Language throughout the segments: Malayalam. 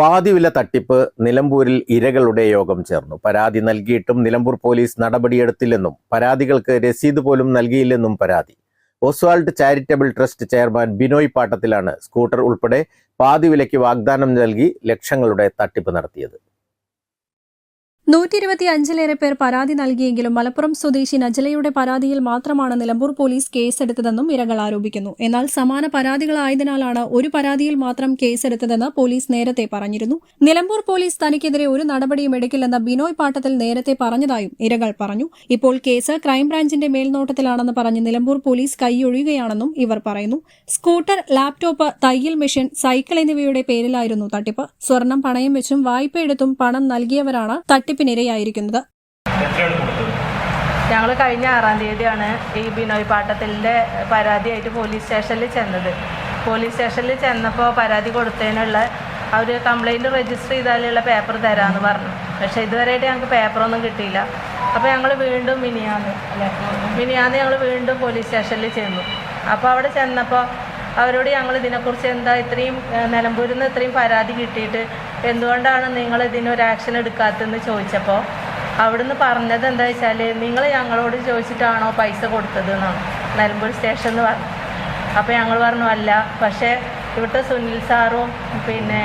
പാതിവില തട്ടിപ്പ് നിലമ്പൂരിൽ ഇരകളുടെ യോഗം ചേർന്നു. പരാതി നൽകിയിട്ടും നിലമ്പൂർ പോലീസ് നടപടിയെടുത്തില്ലെന്നും പരാതികൾക്ക് രസീത് പോലും നൽകിയില്ലെന്നും പരാതി. Oswald charitable trust chairman Binoy പാട്ടത്തിലാണ് scooter ഉൾപ്പെടെ പാതിവിലയ്ക്ക് വാഗ്ദാനം നൽകി ലക്ഷങ്ങളുടെ തട്ടിപ്പ് നടത്തിയത്. നൂറ്റി ഇരുപത്തി അഞ്ചിലേറെ പേർ പരാതി നൽകിയെങ്കിലും മലപ്പുറം സ്വദേശി നജലയുടെ പരാതിയിൽ മാത്രമാണ് നിലമ്പൂർ പോലീസ് കേസെടുത്തതെന്നും ഇരകൾ ആരോപിക്കുന്നു. എന്നാൽ സമാന പരാതികളായതിനാലാണ് ഒരു പരാതിയിൽ മാത്രം കേസെടുത്തതെന്ന് പോലീസ് നേരത്തെ പറഞ്ഞിരുന്നു. നിലമ്പൂർ പോലീസ് തനിക്കെതിരെ ഒരു നടപടിയും എടുക്കില്ലെന്ന് ബിനോയ് പാട്ടത്തിൽ നേരത്തെ പറഞ്ഞതായും ഇരകൾ പറഞ്ഞു. ഇപ്പോൾ കേസ് ക്രൈംബ്രാഞ്ചിന്റെ മേൽനോട്ടത്തിലാണെന്ന് പറഞ്ഞ് നിലമ്പൂർ പോലീസ് കൈയൊഴിയുകയാണെന്നും ഇവർ പറയുന്നു. സ്കൂട്ടർ ലാപ്ടോപ്പ് തയ്യൽ മെഷീൻ സൈക്കിൾ എന്നിവയുടെ പേരിലായിരുന്നു തട്ടിപ്പ്. സ്വർണം പണയം വെച്ചും വായ്പയെടുത്തും പണം നൽകിയവരാണ് തട്ടിപ്പിനിരയായിരിക്കുന്നത് ഞങ്ങൾ കഴിഞ്ഞ ആറാം തീയതിയാണ് ഈ ബിനോയ് പാട്ടത്തിലിന്റെ പരാതിയായിട്ട് പോലീസ് സ്റ്റേഷനിൽ ചെന്നത്. പോലീസ് സ്റ്റേഷനിൽ ചെന്നപ്പോൾ പരാതി കൊടുത്തതിനുള്ള അവർ കംപ്ലൈന്റ് രജിസ്റ്റർ ചെയ്താലുള്ള പേപ്പർ തരാമെന്ന് പറഞ്ഞു. പക്ഷേ ഇതുവരെയായിട്ട് ഞങ്ങൾക്ക് പേപ്പറൊന്നും കിട്ടിയില്ല. അപ്പോൾ ഞങ്ങൾ വീണ്ടും മിനിയാന്ന് അല്ലേ? മിനിയാന്ന് ഞങ്ങൾ വീണ്ടും പോലീസ് സ്റ്റേഷനിൽ ചെന്നു. അപ്പോൾ അവിടെ ചെന്നപ്പോൾ അവരോട് ഞങ്ങൾ ഇതിനെക്കുറിച്ച് എന്താ ഇത്രയും നിലമ്പൂരിൽ നിന്ന് ഇത്രയും പരാതി കിട്ടിയിട്ട് എന്തുകൊണ്ടാണ് നിങ്ങൾ ഇതിനൊരു ആക്ഷൻ എടുക്കാത്തതെന്ന് ചോദിച്ചപ്പോൾ അവിടുന്ന് പറഞ്ഞത് എന്താ വെച്ചാൽ നിങ്ങൾ ഞങ്ങളോട് ചോദിച്ചിട്ടാണോ പൈസ കൊടുത്തത് എന്നാണ് നിലമ്പൂർ സ്റ്റേഷൻ എന്ന് പറഞ്ഞു. അപ്പോൾ ഞങ്ങൾ പറഞ്ഞു അല്ല പക്ഷേ ഇവിടുത്തെ സുനിൽ സാറും പിന്നെ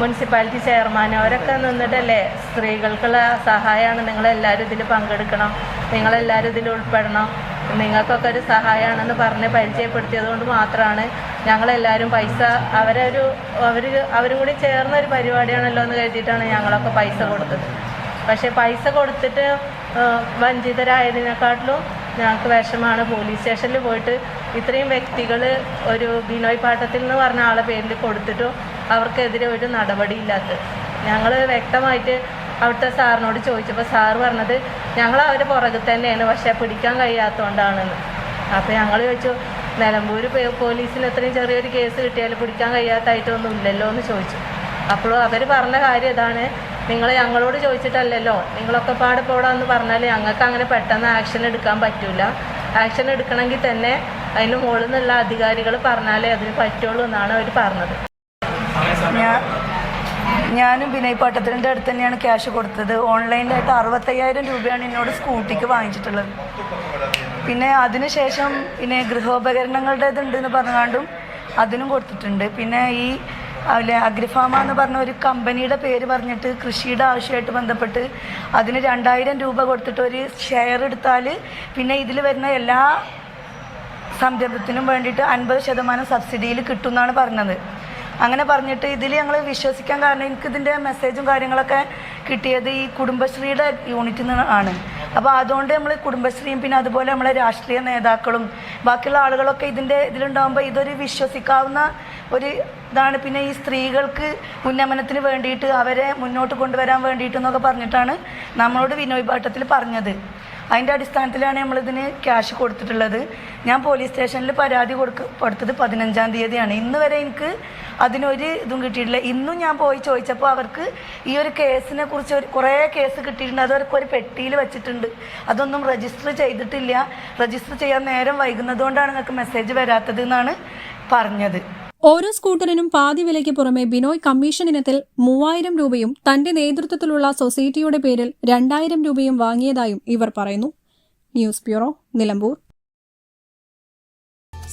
മുനിസിപ്പാലിറ്റി ചെയർമാൻ അവരൊക്കെ നിന്നിട്ടല്ലേ സ്ത്രീകൾക്കുള്ള സഹായമാണ് നിങ്ങളെല്ലാവരും ഇതിൽ പങ്കെടുക്കണം. നിങ്ങളെല്ലാവരും ഇതിൽ ഉൾപ്പെടണം. നിങ്ങൾക്കൊക്കെ ഒരു സഹായമാണെന്ന് പറഞ്ഞ് പരിചയപ്പെടുത്തിയത് കൊണ്ട് മാത്രമാണ് ഞങ്ങളെല്ലാവരും പൈസ അവരൊരു അവർ അവരും കൂടി ചേർന്ന ഒരു പരിപാടിയാണല്ലോ എന്ന് കരുതിയിട്ടാണ് ഞങ്ങളൊക്കെ പൈസ കൊടുത്തത്. പക്ഷേ പൈസ കൊടുത്തിട്ട് വഞ്ചിതരായതിനെക്കാട്ടിലും ഞങ്ങൾക്ക് വിഷമാണ് പോലീസ് സ്റ്റേഷനിൽ പോയിട്ട് ഇത്രയും വ്യക്തികൾ ഒരു ബിനോയ് പാട്ടത്തിൽ എന്ന് പറഞ്ഞ ആളെ പേരിൽ കൊടുത്തിട്ടും അവർക്കെതിരെ ഒരു നടപടിയില്ലാത്തത്. ഞങ്ങൾ വ്യക്തമായിട്ട് അവിടുത്തെ സാറിനോട് ചോദിച്ചപ്പോൾ സാറ് പറഞ്ഞത് ഞങ്ങൾ അവരുടെ പുറകിൽ തന്നെയാണ് പക്ഷെ പിടിക്കാൻ കഴിയാത്തതുകൊണ്ടാണെന്ന് അപ്പോൾ ഞങ്ങൾ ചോദിച്ചു നിലമ്പൂർ പേ- പോലീസിന് ഇത്രയും ചെറിയൊരു കേസ് കിട്ടിയാൽ പിടിക്കാൻ കഴിയാത്തായിട്ടൊന്നും ഇല്ലല്ലോ എന്ന് ചോദിച്ചു. അപ്പോൾ അവർ പറഞ്ഞ കാര്യം ഇതാണ്. നിങ്ങൾ ഞങ്ങളോട് ചോദിച്ചിട്ടല്ലല്ലോ നിങ്ങളൊക്കെ പാടെ പോടാന്ന് പറഞ്ഞാൽ ഞങ്ങൾക്ക് അങ്ങനെ പെട്ടെന്ന് ആക്ഷൻ എടുക്കാൻ പറ്റൂല. ആക്ഷൻ എടുക്കണമെങ്കിൽ തന്നെ അതിന് മുകളിൽ നിന്നുള്ള അധികാരികൾ പറഞ്ഞാലേ അതിന് പറ്റുള്ളൂ എന്നാണ് അവർ പറഞ്ഞത്. ഞാനും വിനയ് പട്ടത്തിന്റെ അടുത്ത് തന്നെയാണ് ക്യാഷ് കൊടുത്തത്. ഓൺലൈനിലായിട്ട് അറുപത്തയ്യായിരം രൂപയാണ് എന്നോട് സ്കൂട്ടിക്ക് വാങ്ങിച്ചിട്ടുള്ളത്. പിന്നെ അതിനുശേഷം പിന്നെ ഗൃഹോപകരണങ്ങളുടെ ഇതുണ്ടെന്ന് പറഞ്ഞുകൊണ്ടും അതിനും കൊടുത്തിട്ടുണ്ട്. പിന്നെ ഈ അല്ലെ അഗ്രിഫാമ എന്ന് പറഞ്ഞ ഒരു കമ്പനിയുടെ പേര് പറഞ്ഞിട്ട് കൃഷിയുടെ ആവശ്യമായിട്ട് ബന്ധപ്പെട്ട് അതിന് രണ്ടായിരം രൂപ കൊടുത്തിട്ട് ഒരു ഷെയർ എടുത്താൽ പിന്നെ ഇതിൽ വരുന്ന എല്ലാ സംരംഭത്തിനും വേണ്ടിയിട്ട് അൻപത് ശതമാനം സബ്സിഡിയിൽ കിട്ടും എന്നാണ് പറഞ്ഞത്. അങ്ങനെ പറഞ്ഞിട്ട് ഇതിൽ ഞങ്ങൾ വിശ്വസിക്കാൻ കാരണം എനിക്ക് ഇതിന്റെ മെസ്സേജും കാര്യങ്ങളൊക്കെ കിട്ടിയത് ഈ കുടുംബശ്രീയുടെ യൂണിറ്റിൽ നിന്ന് ആണ്. അപ്പോൾ അതുകൊണ്ട് നമ്മൾ കുടുംബശ്രീയും പിന്നെ അതുപോലെ നമ്മളെ രാഷ്ട്രീയ നേതാക്കളും ബാക്കിയുള്ള ആളുകളൊക്കെ ഇതിന്റെ ഇതിലുണ്ടാകുമ്പോൾ ഇതൊരു വിശ്വസിക്കാവുന്ന ഒരു ഇതാണ്. പിന്നെ ഈ സ്ത്രീകൾക്ക് ഉന്നമനത്തിന് വേണ്ടിയിട്ട് അവരെ മുന്നോട്ട് കൊണ്ടുവരാൻ വേണ്ടിയിട്ട് എന്നൊക്കെ പറഞ്ഞിട്ടാണ് നമ്മളോട് വിനോയ് പാട്ടത്തിൽ പറഞ്ഞത്. അതിന്റെ അടിസ്ഥാനത്തിലാണ് നമ്മളിതിന് ക്യാഷ് കൊടുത്തിട്ടുള്ളത്. ഞാൻ പോലീസ് സ്റ്റേഷനിൽ പരാതി കൊടുക്ക കൊടുത്തത് പതിനഞ്ചാം തീയതിയാണ്. ഇന്ന് വരെ എനിക്ക് അതിനൊരു ഇതും കിട്ടിയിട്ടില്ല. ഇന്നും ഞാൻ പോയി ചോദിച്ചപ്പോൾ അവർക്ക് ഈ ഒരു കേസിനെ കുറിച്ച് ഒരു കുറേ കേസ് കിട്ടിയിട്ടുണ്ട്. അതവർക്ക് ഒരു പെട്ടിയിൽ വെച്ചിട്ടുണ്ട്. അതൊന്നും രജിസ്റ്റർ ചെയ്തിട്ടില്ല. രജിസ്റ്റർ ചെയ്യാൻ നേരം വൈകുന്നതുകൊണ്ടാണ് നിങ്ങൾക്ക് മെസ്സേജ് വരാത്തത് എന്നാണ് പറഞ്ഞത്. ഓരോ സ്കൂട്ടറിനും പാതി വിലയ്ക്ക് പുറമെ ബിനോയ് കമ്മീഷൻ ഇനത്തിൽ മൂവായിരം രൂപയും തന്റെ നേതൃത്വത്തിലുള്ള സൊസൈറ്റിയുടെ പേരിൽ രണ്ടായിരം രൂപയും വാങ്ങിയതായും ഇവർ പറയുന്നു. News bureau Nilambur.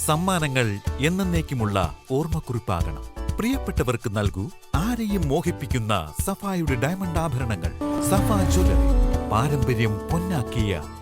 സമ്മാനങ്ങൾ എന്നേക്കുമുള്ള ഓർമ്മക്കുറിപ്പാകണം. പ്രിയപ്പെട്ടവർക്ക് നൽകൂ ആരെയും മോഹിപ്പിക്കുന്ന സഫായുടെ ഡയമണ്ട് ആഭരണങ്ങൾ. സഫ ജ്വല്ലറി പാരമ്പര്യം പൊന്നാക്കിയ